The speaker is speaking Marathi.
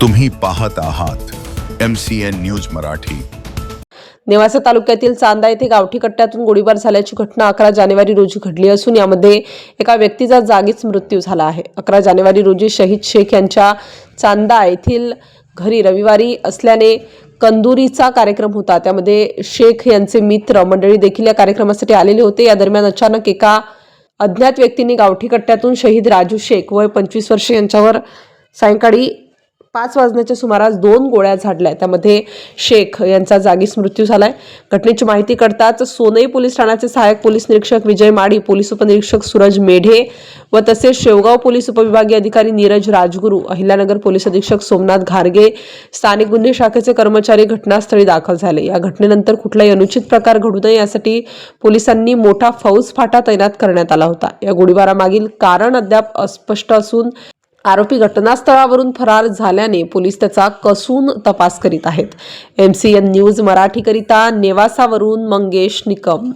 तुम्ही पाहत आहात M C N news Marathi. Nevase तालुक्यातील चांदा येथे गावठी कट्ट्यातून गोळीबार झाल्याची घटना अकरा जानेवारी रोजी घडली असून यामध्ये एका व्यक्तीचा जागीच मृत्यू झाला आहे. अकरा जानेवारी रोजी शहीद शेख यांच्या चांदा येथील घरी रविवारी असल्याने कंदुरीचा कार्यक्रम होता. त्यामध्ये शेख यांचे मित्र मंडळी देखील या कार्यक्रमासाठी आलेले होते. या दरम्यान अचानक एका अज्ञात व्यक्तीने गावठी कट्ट्यातून शहीद राजू शेख वय पंचवीस वर्ष यांच्यावर सायंकाळी पाच वाजण्याच्या सुमारास दोन गोळ्या झाडल्या. त्यामध्ये शेख यांचा जागीच मृत्यू झालाय. घटनेची माहिती कळताच सोनई पोलीस ठाण्याचे सहाय्यक पोलीस निरीक्षक विजय माडी पोलीस उपनिरीक्षक सूरज मेढे व तसेच शेवगाव पोलीस उपविभागीय अधिकारी नीरज राजगुरू अहिल्यानगर पोलीस अधीक्षक सोमनाथ घारगे स्थानिक गुन्हे शाखेचे कर्मचारी घटनास्थळी दाखल झाले. या घटनेनंतर कुठलाही अनुचित प्रकार घडू नये यासाठी पोलिसांनी मोठा फौज फाटा तैनात करण्यात आला होता. या गोळीबारामागील कारण अद्याप अस्पष्ट असून आरोपी घटनास्थळावरून फरार झाल्याने पोलीस त्याचा कसून तपास करीत आहेत. एम सी एन न्यूज मराठीकरिता नेवासावरून मंगेश निकम.